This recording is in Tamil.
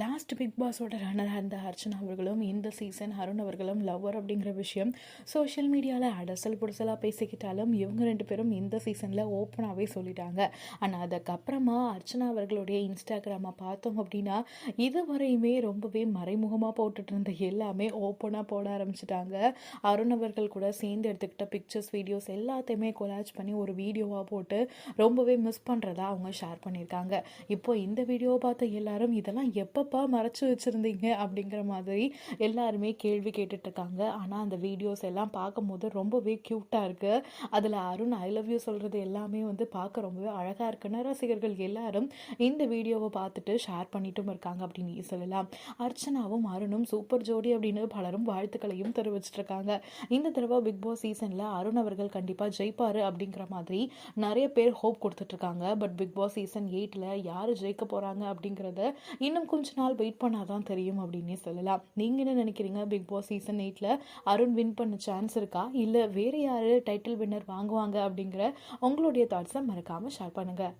லாஸ்ட் பிக் பாஸோட ரன்னராக இருந்த அர்ச்சனா அவர்களும் இந்த சீசன் அருண் அவர்களும் லவ்வர் அப்படிங்கிற விஷயம் சோஷியல் மீடியாவில் அடசல் புடசலாக பேசிக்கிட்டாலும் இவங்க ரெண்டு பேரும் இந்த சீசனில் ஓப்பனாகவே சொல்லிட்டாங்க. ஆனால் அதுக்கப்புறமா அர்ச்சனா அவர்களுடைய இன்ஸ்டாகிராமை பார்த்தோம் அப்படின்னா இதுவரையுமே ரொம்பவே மறைமுகமாக போட்டுட்டு இருந்த எல்லாமே ஓப்பனாக போட ஆரம்பிச்சிட்டாங்க. அருண் அவர்கள் கூட சேர்ந்து எடுத்துக்கிட்ட பிக்சர்ஸ் வீடியோஸ் எல்லாத்தையுமே கொலாஜ் பண்ணி ஒரு வீடியோவாக போட்டு ரொம்பவே மிஸ் பண்ணுறதா அவங்க ஷேர் பண்ணியிருக்காங்க. இப்போ இந்த வீடியோவை பார்த்த எல்லாரும் இதெல்லாம் எப்போ எப்பப்பா மறைச்சி வச்சுருந்தீங்க அப்படிங்கிற மாதிரி எல்லாருமே கேள்வி கேட்டுட்ருக்காங்க. ஆனால் அந்த வீடியோஸ் எல்லாம் பார்க்கும்போது ரொம்பவே க்யூட்டாக இருக்குது அதில் அருண் ஐ லவ் யூ சொல்கிறது எல்லாமே வந்து பார்க்க ரொம்பவே அழகாக இருக்குன்னு ரசிகர்கள் எல்லாரும் இந்த வீடியோவை பார்த்துட்டு ஷேர் பண்ணிட்டும் இருக்காங்க அப்படின்னு சொல்லலாம். அர்ச்சனாவும் அருணும் சூப்பர் ஜோடி அப்படின்னு பலரும் வாழ்த்துக்களையும் தெரிவிச்சிட்ருக்காங்க. இந்த தடவை பிக் பாஸ் சீசனில் அருண் அவர்கள் கண்டிப்பாக ஜெயிப்பார் அப்படிங்கிற மாதிரி நிறைய பேர் ஹோப் கொடுத்துட்ருக்காங்க. பட் பிக் பாஸ் சீசன் எயிட்டில் யார் ஜெயிக்க போகிறாங்க அப்படிங்கிறத இன்னும் கொஞ்சம் நாள் வெயிட் பண்ணால் தான் தெரியும் அப்படின்னே சொல்லலாம். நீங்கள் என்ன நினைக்கிறீங்க? பிக் பாஸ் சீசன் எயிட்டில் அருண் வின் பண்ண சான்ஸ் இருக்கா? இல்லை வேறு யார் டைட்டில் வின்னர் வாங்குவாங்க அப்படிங்கிற உங்களுடைய தாட்ஸை மறக்காமல் ஷேர் பண்ணுங்கள்